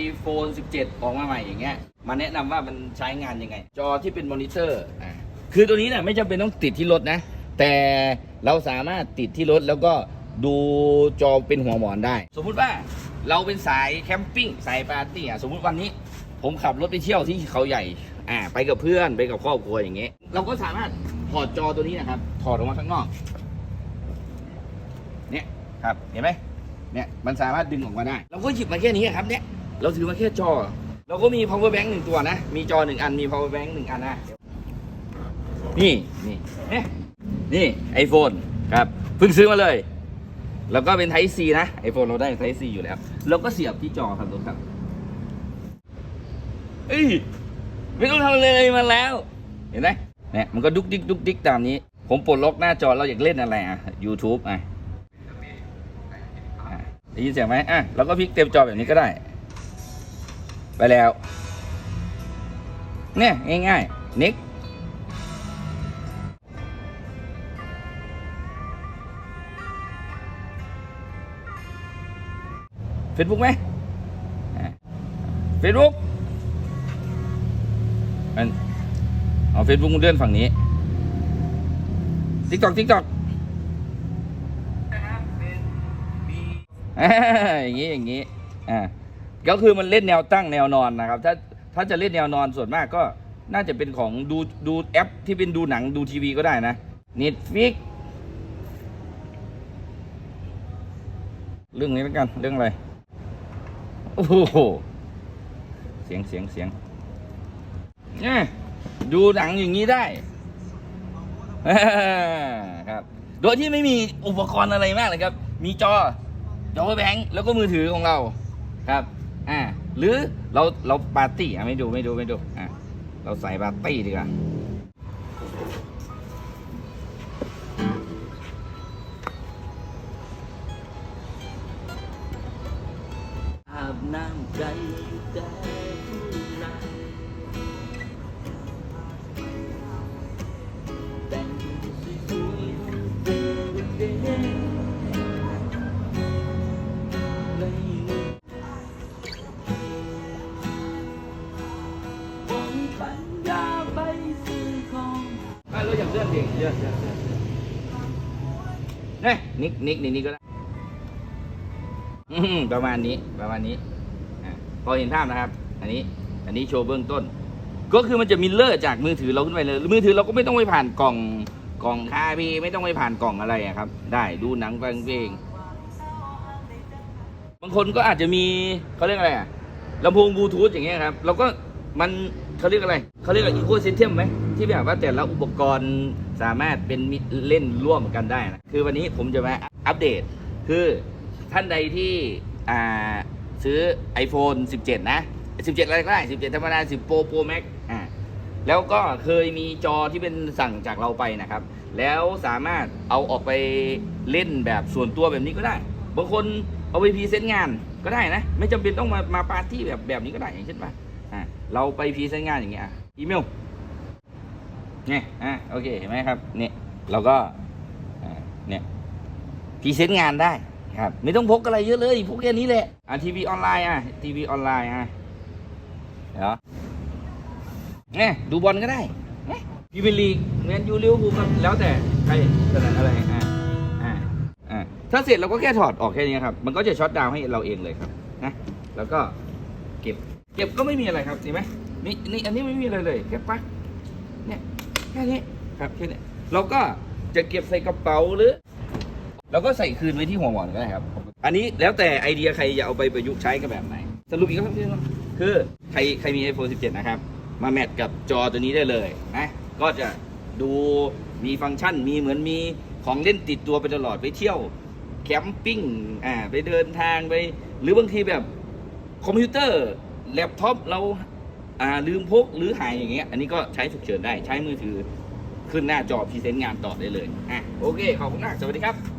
iPhone 17 ออกมาใหม่อย่างเงี้ยมาแนะนำว่ามันใช้งานยังไง จอที่เป็นมอนิเตอร์อ่าคือตัวนี้เนี่ยไม่จำเป็นต้องติดที่รถนะ แต่เราสามารถติดที่รถแล้วก็ดูจอเป็นหัวหมอนได้ สมมุติว่าเราเป็นสายแคมปิ้งสายปาร์ตี้อะสมมุติวันนี้ ผมขับรถไปเที่ยวที่เขาใหญ่ อ่า ไปกับเพื่อนไปกับครอบครัวอย่างเงี้ยเราก็สามารถถอดจอตัวนี้นะครับ ถอดออกมาข้างนอก เนี่ยครับ เห็นไหมเนี่ย มันสามารถดึงออกมาได้ เราก็หยิบมาแค่นี้ครับ เนี่ย เราถือมาแค่จอ เราก็มี power bank หนึ่งตัวนะ มีจอหนึ่งอัน มี power bank หนึ่งอันนะ นี่นี่เนี่ยนี่ iPhone ครับ เพิ่งซื้อมาเลย แล้วก็เป็น Type C นะ iPhone เราได้ Type C อยู่แล้วแล้วก็เสียบที่จอครับทุกครับ เอ้ย ไม่ต้องทำอะไรเลยมันแล้ว เห็นไหมเนี่ยมันก็ดุกดิกดุกดิกตามนี้ ผมปลดล็อกหน้าจอเราอยากเล่นอะไรอะ YouTube อะได้ยินเสียงไหมอะเราก็พลิกเต็มจอแบบนี้ก็ได้ ไปแล้ว เนี่ยง่ายๆนิกเฟซบุ๊กไหมเฟซบุ๊กมันเอาเฟซบุ๊กมันเลื่อนฝั่งนี้ทิกตอกทิกตอกอย่างนี้ อย่างนี้ อ่า ก็คือมันเล่นแนวตั้งแนวนอนนะครับ ถ้าถ้าจะเล่นแนวนอนส่วนมากก็น่าจะเป็นของดูดูแอปที่เป็นดูหนังดูทีวีก็ได้นะ Netflix เรื่องนี้แล้วกันเรื่องอะไร โอ้โห เสียงเสียงเสียงเนี่ยดูหนังอย่างนี้ได้ครับ โดยที่ไม่มีอุปกรณ์อะไรมากเลยครับ มีจอจอแบงค์แล้วก็มือถือของเราครับ อ่าหรือเราเราปาร์ตี้อะไม่ดูไม่ดูไม่ดูอะเราใส่ปาร์ตี้ดีกว่าอาบน้ำใจแต่ เลือกเพลงเลือกเนี่ยนิกนิกนี่นี่ก็ได้อืมประมาณนี้ประมาณนี้อะพอเห็นภาพนะครับ อันนี้ อันนี้โชว์เบื้องต้น ก็คือมันจะมิลเลอร์จากมือถือเราขึ้นไปเลย มือถือเราก็ไม่ต้องไปผ่านกล่องกล่องคาพีไม่ต้องไปผ่านกล่องอะไรอะครับ ได้ดูหนังฟังเพลงบางคนก็อาจจะมีเขาเรียกอะไรอะลำโพงบลูทูธอย่างเงี้ยครับเราก็มันเขาเรียกอะไรเขาเรียกอะไรอีโคซิสเต็มไหม ที่แบบว่าแต่ละอุปกรณ์สามารถเป็นมิตรเล่นร่วมกันได้นะคือวันนี้ผมจะมาอัปเดต คือท่านใดที่ซื้อ iPhone 17 นะ 17 อะไรก็ได้ 17 ธรรมดา 10 Pro Pro Max อ่าแล้วก็เคยมีจอที่เป็นสั่งจากเราไปนะครับ แล้วสามารถเอาออกไปเล่นแบบส่วนตัวแบบนี้ก็ได้ บางคนเอาไปพรีเซนต์งานก็ได้นะ ไม่จำเป็นต้องมามาปาร์ตี้แบบแบบนี้ก็ได้อย่างเช่นว่าอ่าเราไปพรีเซนต์งานอย่างเงี้ยอีเมล เนี่ยอะโอเคเห็นไหมครับเนี่ยเราก็เนี่ยพรีเซนต์งานได้ครับ ไม่ต้องพกอะไรเยอะเลยพกแค่นี้แหละอะทีวีออนไลน์อะทีวีออนไลน์อะเดี๋ยวเนี่ยดูบอลก็ได้พรีเมียร์ลีกแมนยูลิเวอร์พูลแล้วแต่ใครถนัดอะไรอ่าอ่าอ่าถ้าเสร็จเราก็แค่ถอดออกแค่นี้ครับ มันก็จะช็อตดาวน์ให้เราเองเลยครับนะ แล้วก็เก็บ เก็บก็ไม่มีอะไรครับเห็นไหมนี่นี่อันนี้ไม่มีอะไรเลยแค่ปลั๊ก แค่นี้ครับแค่นี้เราก็จะเก็บใส่กระเป๋าหรือเราก็ใส่คืนไว้ที่หัวหมอนก็ได้ครับ อันนี้แล้วแต่ไอเดียใครจะเอาไปประยุกต์ใช้กับแบบไหน สรุปอีกครั้งนึงคือใครใครมี iPhone 17 นะครับ มาแมทกับจอตัวนี้ได้เลยนะ ก็จะดูมีฟังก์ชันมีเหมือนมีของเล่นติดตัวไปตลอดไปเที่ยวแคมปิ้งอ่าไปเดินทางไป หรือบางทีแบบคอมพิวเตอร์แล็ปท็อปเรา อ่าลืมพกหรือหายอย่างเงี้ย อันนี้ก็ใช้ฉุกเฉินได้ใช้มือถือขึ้นหน้าจอพรีเซนต์งานต่อได้เลยอะโอเคขอบคุณมากสวัสดีครับ